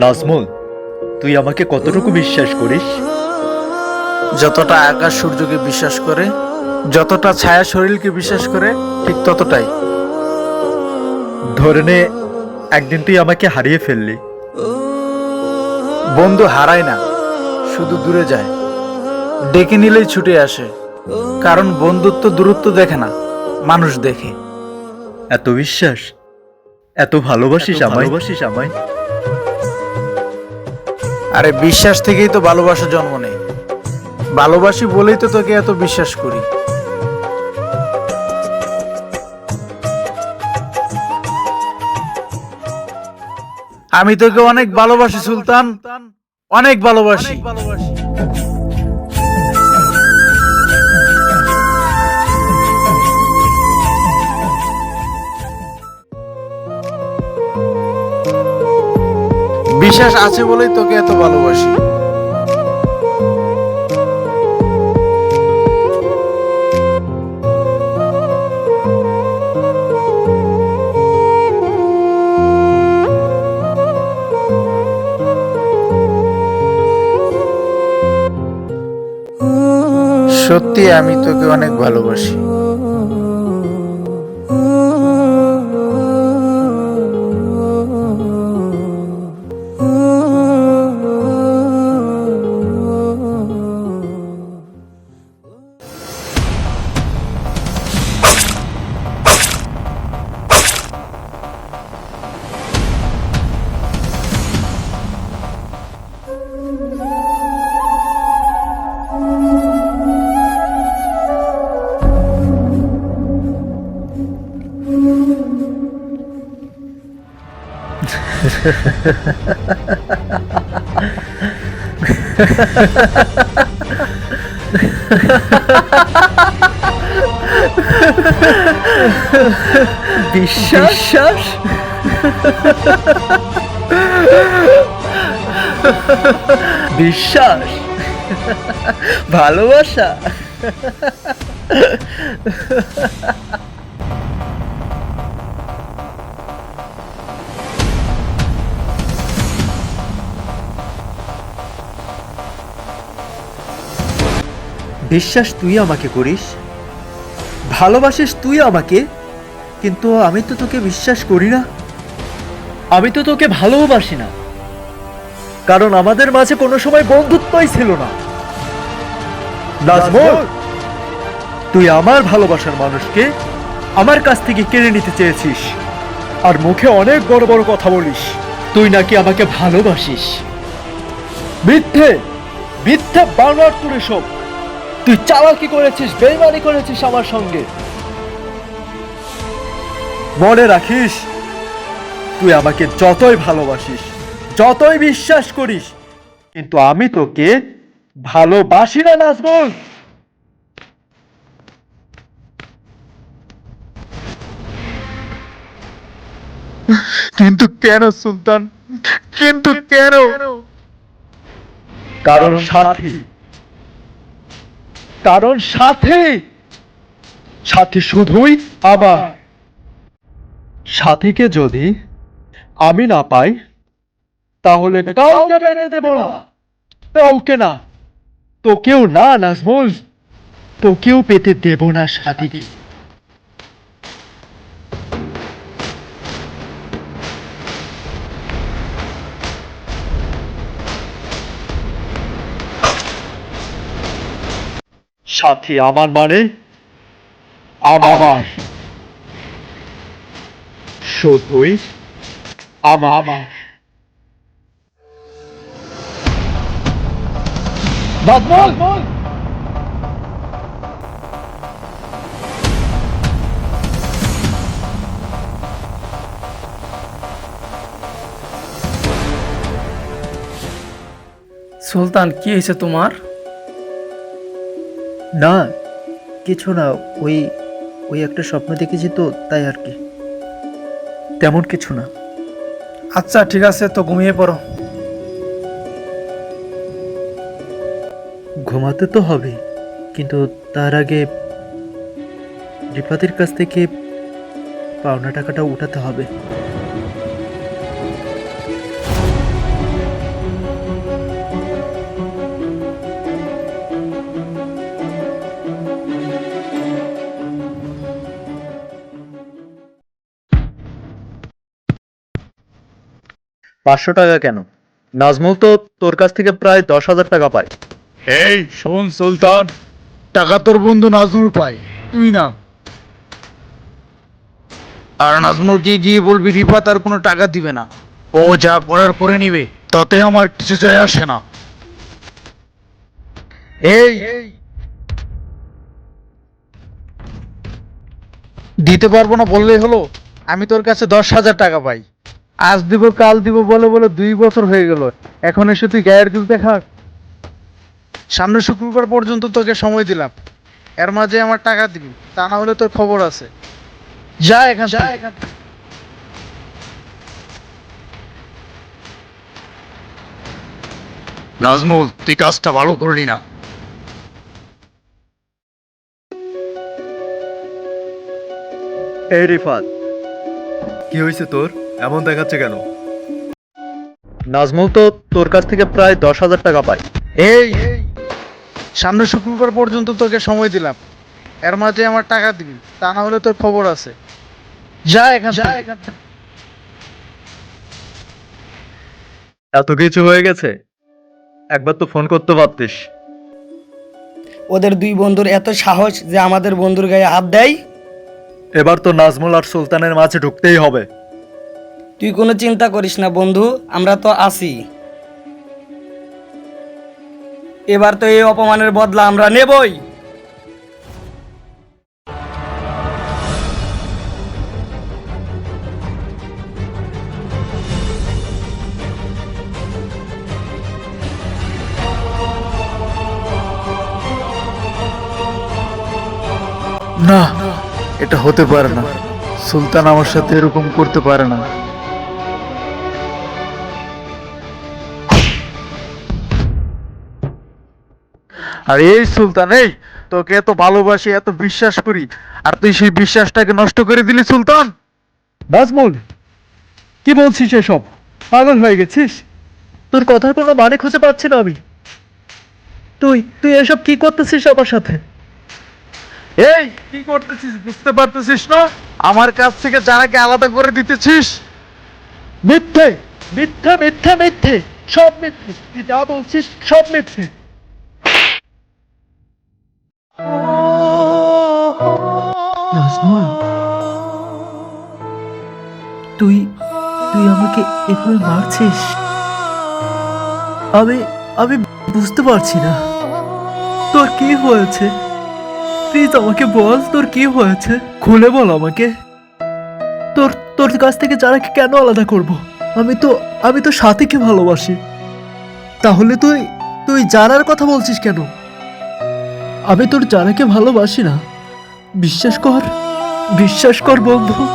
নাজমুল তুই আমাকে কতটুকু বিশ্বাস করিস? যতটা আকাশ সূর্যকে বিশ্বাস করে যতটা ছায়া শরীরকে বিশ্বাস করে ঠিক ততটাই। ধরে নে একদিন তুই আমাকে হারিয়ে ফেললি। বন্ধু হারায় না শুধু দূরে যায়। ডেকে নিলেই ছুটে আসে কারণ বন্ধুত্ব দূরত্ব দেখে না মানুষ দেখে। এত বিশ্বাস এত ভালোবাসিস আমায়? ভালোবাসিস আমায়? আরে বিশ্বাস থেকেই তো ভালোবাসা জন্ম নেয়। ভালোবাসি বলেই তো তোকে এত বিশ্বাস করি। আমি তোকে অনেক ভালোবাসি সুলতান। অনেক ভালোবাসি। ভালোবাসি। বিশ্বাস আছে বলেই তোকে এত ভালোবাসি। সত্যি আমি তোকে অনেক ভালোবাসি। বিশ্বাস? বিশ্বাস? ভালোবাসা? বিশ্বাস তুই আমাকে করিস? ভালোবাসিস তুই আমাকে? কিন্তু আমি তো তোকে বিশ্বাস করি না। আমি তো তোকে ভালোবাসি না। কারণ আমাদের মাঝে কোনো সময় বন্ধুত্বই ছিল না। তুই আমার ভালোবাসার মানুষকে আমার কাছ থেকে কেড়ে নিতে চেয়েছিস। আর মুখে অনেক বড় বড় কথা বলিস। তুই নাকি আমাকে ভালোবাসিস। মিথ্যে! মিথ্যে বানোয়ার করে সব তুই চালাকি করেছিস বেইমানি করেছিস আমার সঙ্গে। মনে রাখিস তুই আমাকে যতই ভালোবাসিস যতই বিশ্বাস করিস কিন্তু আমি তোকে ভালোবাসি না নাজমুল। কিন্তু কেন সুলতান? কিন্তু কেন? কারণ সাথী কারণ সাথে সাথে শুধুই আমার। সাথীকে যদি আমি না পাই, তাহলে কাউকে মেনে না। কাউকে না। তোকেও না নাজমুল তোকেও পেতে দেব না সাথীকে। সাথী আমার মানে? আমার। শুধুই আমার। সুলতান কি হয়েছে তোমার? না কিছু না ওই ওই একটা স্বপ্ন দেখেছি তো তাই আর কি। তেমন কিছু না। আচ্ছা ঠিক আছে তো ঘুমিয়ে পড়ো। ঘুমাতে তো হবে কিন্তু তার আগে রিফাতের কাছ থেকে পাওনা টাকাটা উঠাতে হবে। পাঁচশো টাকা কেন? নাজমুল তো তোর কাছ থেকে প্রায় দশ হাজার টাকা পায়। এই, শোন সুলতান, টাকা তোর বন্ধু নাজমুল পায়, তুই না। আর নাজমুলকে গিয়ে বলবি রিফা তার কোনো টাকা দিবে না। ও যা করার করে নিবে, তাতে আমার কিছু যায় আসে না। এই। দিতে পারব না বললেই হলো, আমি তোর কাছে দশ হাজার টাকা পাই। আজ দিব কাল দিব বলে বলে দুই বছর হয়ে গেল। এখন এসে তুই গায়ের জুলতে দেখা। সামনে শুক্রবার পর্যন্ত তোকে সময় দিলাম। এর মাঝে আমার টাকা দিবি তা না হলে তোর খবর আছে। যা এখান যা এখান নাজমুল তুই কাজটা ভালো করলি না। এই রিফাত কি হয়েছে তোর? এমন দেখাচ্ছে কেন? নাজমুল তো তোর কাছ থেকে প্রায় দশ হাজার টাকা পায়। এই সামনে শুক্রবার পর্যন্ত তোকে সময় দিলাম। এর মাঝে আমার টাকা দিবি তা না হলে তোর খবর আছে। যা এখান যা এখান এত কিছু হয়ে গেছে? একবার তো ফোন করতে পারতিস ওদের দুই বন্ধুর এত সাহস যে আমাদের বন্ধুর গায়ে হাত দেয়? এবার তো নাজমুল আর সুলতানের মাঝে ঢুকতেই হবে। তুই কোনো চিন্তা করিস না, বন্ধু, আমরা তো আছি। এবার তো এই অপমানের বদলা আমরা নেবই। না, এটা হতে পারে না। সুলতান আমার সাথে এরকম করতে পারে না। আর এই সুলতান এই তোকে এত ভালোবাসি এত বিশ্বাস করি আর তুই সেই বিশ্বাসটাকে নষ্ট করে দিলি সুলতান। নাজমুল কি বলছিস এসব? পাগল হয়ে গেছিস? তোর কথার কোনো মানে খুঁজে পাচ্ছি না আমি। তুই তুই এসব কি করতেছিস আমার সাথে? এই কি করতেছিস বুঝতে পারতেছিস না? আমার কাছ থেকে যারাকে আলাদা করে দিতেছিস। মিথ্যে মিথ্যা মিথ্যা মিথ্যে সব মিথ্যে। তুই যা বলছিস সব মিথ্যে। তুই তুই আমাকে এভাবে মারছিস? আমি আমি বুঝতে পারছি না। তোর কি হয়েছে? প্লিজ আমাকে বল, তোর কি হয়েছে? খুলে বল আমাকে। তোর তোর কাছ থেকে যারাকে কেন আলাদা করব? আমি তো আমি তো সাথীকে ভালোবাসি। তাহলে তুই তুই জারার কথা বলছিস কেন? আমি তোর জারাকে ভালোবাসি না। বিশ্বাস কর বিশ্বাস কর বন্ধু।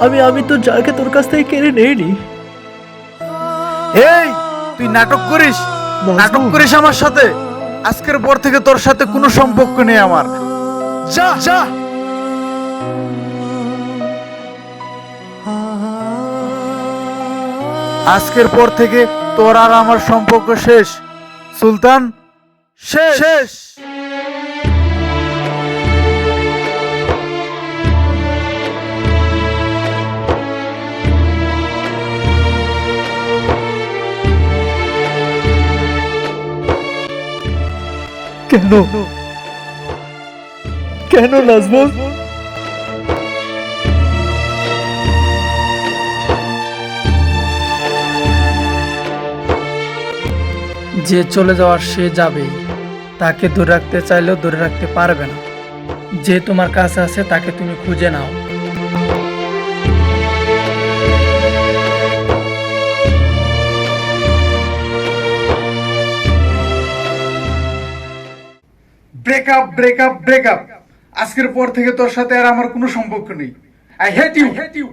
আমি আমি তো যাকে তোর কাছ থেকে কেড়ে নেইনি। এই তুই নাটক করিস? নাটক করিস আমার সাথে? আজকের পর থেকে তোর সাথে কোনো সম্পর্ক নেই আমার। যা যা। আজকের পর থেকে তোর আর আমার সম্পর্ক শেষ। সুলতান শেষ। শেষ। কেন? কেন নাজমুল? যে চলে যাওয়ার সে যাবে। তাকে দূরে রাখতে চাইলেও দূরে রাখতে পারবে না। যে তোমার কাছে আছে তাকে তুমি খুঁজে নাও। ব্রেকআপ ব্রেকআপ ব্রেকআপ আজকের পর থেকে তোর সাথে আর আমার কোনো সম্পর্ক নেই। I hate you hate you